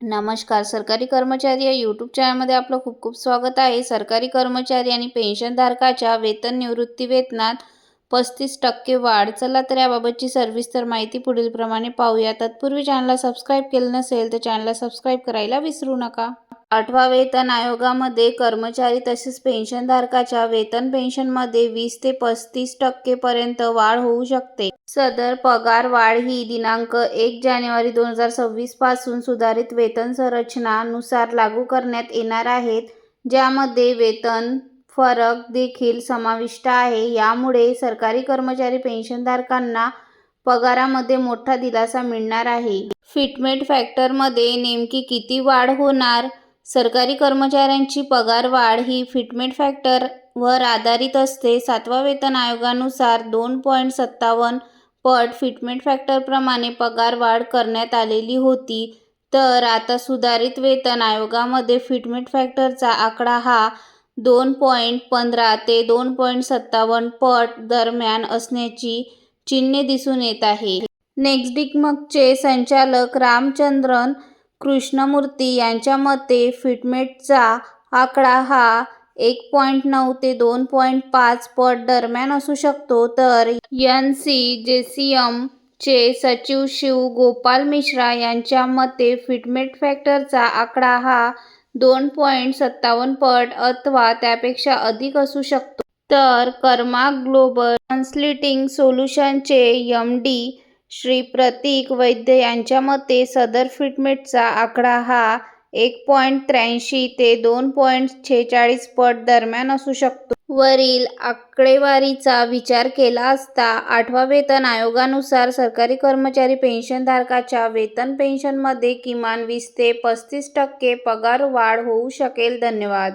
नमस्कार. सरकारी कर्मचारी या यूट्यूब चॅनलमध्ये आपलं खूप खूप स्वागत आहे. सरकारी कर्मचारी आणि पेन्शनधारकाच्या वेतन निवृत्ती वेतनात पस्तीस टक्के वाढ. चला तर याबाबतची सविस्तर माहिती पुढीलप्रमाणे पाहूया. तत्पूर्वी चॅनलला सबस्क्राईब केलं नसेल तर चॅनलला सबस्क्राईब करायला विसरू नका. आठवा वेतन आयोगामध्ये कर्मचारी तसेच पेन्शनधारकाच्या वेतन पेन्शनमध्ये वीस ते पस्तीस टक्केपर्यंत वाढ होऊ शकते. सदर पगार वाढ ही दिनांक एक जानेवारी दोन हजार सव्वीसपासून सुधारित वेतन संरचनानुसार लागू करण्यात येणार आहेत ज्यामध्ये वेतन फरक देखील समाविष्ट आहे. यामुळे सरकारी कर्मचारी पेन्शनधारकांना पगारामध्ये मोठा दिलासा मिळणार आहे. फिटमेट फॅक्टरमध्ये नेमकी किती वाढ होणार? सरकारी कर्मचाऱ्यांची पगारवाढ ही फिटमेट फॅक्टरवर आधारित असते. सातवा वेतन आयोगानुसार दोन पॉईंट सत्तावन्न पट फिटमेंट फॅक्टरप्रमाणे पगारवाढ करण्यात आलेली होती. तर आता सुधारित वेतन आयोगामध्ये फिटमेट फॅक्टरचा आकडा हा दोन पॉईंट पंधरा ते दोन पॉईंट सत्तावन्न पट दरम्यान असण्याची चिन्हे दिसून येत आहे. नेक्स्ट डिकमकचे संचालक रामचंद्रन कृष्णमूर्ती यांच्या मते फिटमेटचा आकडा हा एक पॉईंट नऊ ते दोन पॉईंट पाच पट दरम्यान असू शकतो. तर N C J C M चे सचिव शिव गोपाल मिश्रा यांच्या मते फिटमेट फॅक्टरचा आकडा हा दोन पॉईंट सत्तावन्न पट अथवा त्यापेक्षा अधिक असू शकतो. तर कर्मा ग्लोबल कन्सल्टिंग सोल्युशनचे एम डी श्री प्रतीक वैद्य यांच्या मते सदर फिटमेटचा आकडा हा एक पॉईंट त्र्याऐंशी ते दोन पॉईंट छेचाळीस पट दरम्यान असू शकतो. वरील आकडेवारीचा विचार केला असता आठवा वेतन आयोगानुसार सरकारी कर्मचारी पेन्शनधारकाच्या वेतन पेन्शनमध्ये किमान वीस ते पस्तीस टक्के पगारवाढ होऊ शकेल. धन्यवाद.